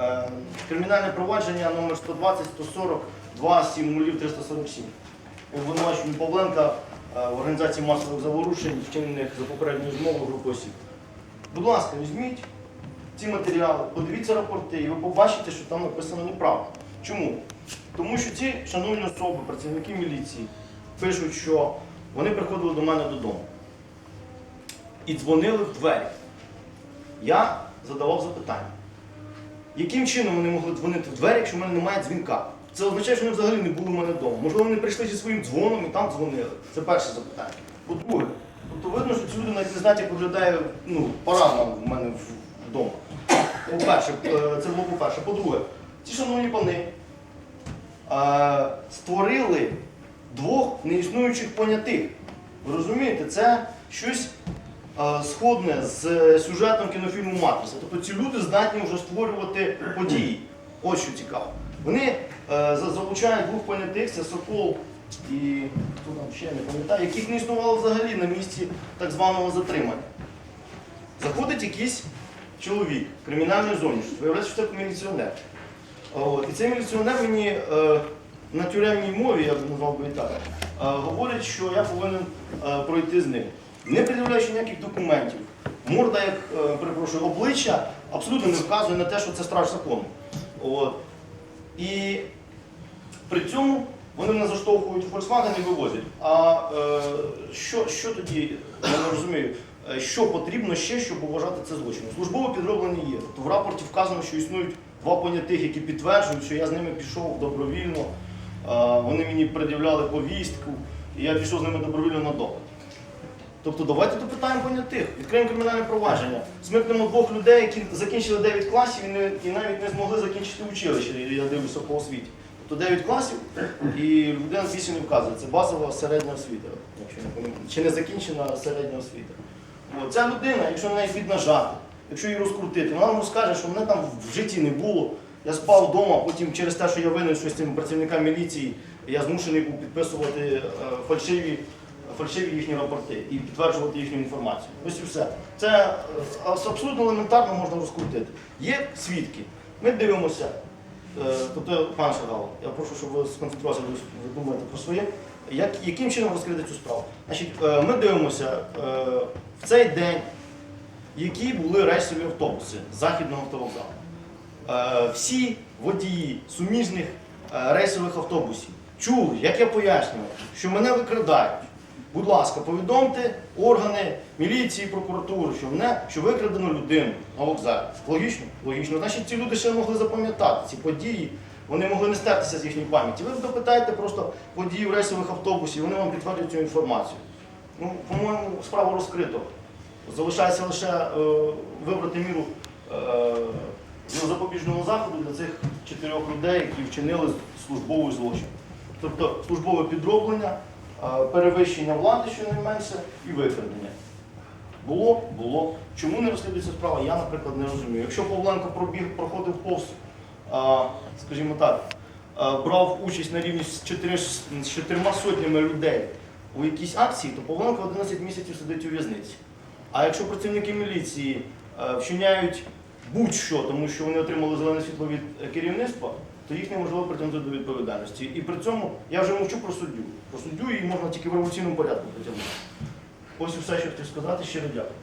Е, Кримінальне провадження номер 120 142 7 347. Обвинувачення Павленка е, в організації масових заворушень, вчинених за попередньою змовою групи осіб. Будь ласка, візьміть ці матеріали, подивіться рапорти, і ви побачите, що там написано неправда. Чому? Тому що ці шановні особи, працівники міліції, пишуть, що вони приходили до мене додому і дзвонили в двері. Я задавав запитання. Яким чином вони могли дзвонити в двері, якщо в мене немає дзвінка? Це означає, що вони взагалі не були в мене вдома. Можливо, вони прийшли зі своїм дзвоном і там дзвонили. Це перше запитання. По-друге, тобто видно, що ці люди навіть не знають, як виглядає ну, парадна в мене вдома. По-перше, е, це було по-перше. По-друге, ці шановні пани е, створили двох неіснуючих понятих. Ви розумієте, це щось сходне з сюжетом кінофільму Матриця. Тобто ці люди здатні вже створювати події. Ось що цікаво. Вони е, залучають двох понятих, Сокол і хто там ще не пам'ятаю, яких не існувало взагалі на місці так званого затримання. Заходить якийсь чоловік кримінальної зовнішності, виявляється, що це міліціонер. От. І цей міліціонер мені е, на тюремній мові, я б назвав би і так, е, говорить, що я повинен е, пройти з ним. Не пред'являючи ніяких документів. Морда, як е, перепрошую, обличчя абсолютно не вказує на те, що це страж закону. От. І при цьому вони мене заштовхують в Volkswagen і вивозять. А е, що, що тоді, я не розумію, е, що потрібно ще, щоб вважати це злочином? Службове підроблення є. Тобто в рапорті вказано, що існують два понятих, які підтверджують, що я з ними пішов добровільно. Е, вони мені пред'являли повістку, і я пішов з ними добровільно на допит. Тобто давайте допитаємо понятих, відкриємо кримінальне провадження, смикнемо двох людей, які закінчили 9 класів і, не, і навіть не змогли закінчити училище, я дивлюся по освіті. Тобто 9 класів і людина більше не вказує. Це базова середня освіта, якщо не пам'ятаю. Чи не закінчена середня освіта. От. Ця людина, якщо на неї піднажати, якщо її розкрутити, вона вам скаже, що мене там в житті не було. Я спав вдома, потім через те, що я винен щось цим працівникам міліції, я змушений був підписувати е, фальшиві, фальшиві їхні рапорти і підтверджувати їхню інформацію. Ось і все. Це е, абсолютно елементарно можна розкрутити. Є свідки. Ми дивимося. Е, Тобто, пан Шагал, я прошу, щоб ви сконцентрувалися, ви думаєте про своє. Як, яким чином розкрити цю справу? Значить, е, ми дивимося в цей день, які були рейсові автобуси західного автовокзалу. Всі водії суміжних рейсових автобусів чули, як я пояснював, що мене викрадають. Будь ласка, повідомте органи міліції, прокуратури, що мене, що викрадено людину на вокзалі. Логічно? Логічно. Значить, ці люди ще могли запам'ятати ці події, вони могли не стертися з їхньої пам'яті. Ви допитаєте просто водіїв рейсових автобусів, вони вам підтвердять цю інформацію. Ну, по-моєму, справу розкрито. Залишається лише е, вибрати міру е, ну, запобіжного заходу для цих чотирьох людей, які вчинили службовий злочин. Тобто службове підроблення, перевищення влади щонайменше і викрадення. Було, було. Чому не розслідується справа, я, наприклад, не розумію. Якщо Павленко пробіг, проходив повз, скажімо так, брав участь на рівні з чотирма сотнями людей у якійсь акції, то Павленко 11 місяців сидить у в'язниці. А якщо працівники міліції е, вчиняють будь-що, тому що вони отримали зелене світло від е, керівництва, то їх неможливо притягнути до відповідальності. І при цьому я вже мовчу про суддю. Про суддю її можна тільки в революційному порядку притягнути. Ось і все, що хотів сказати. Щиро дякую.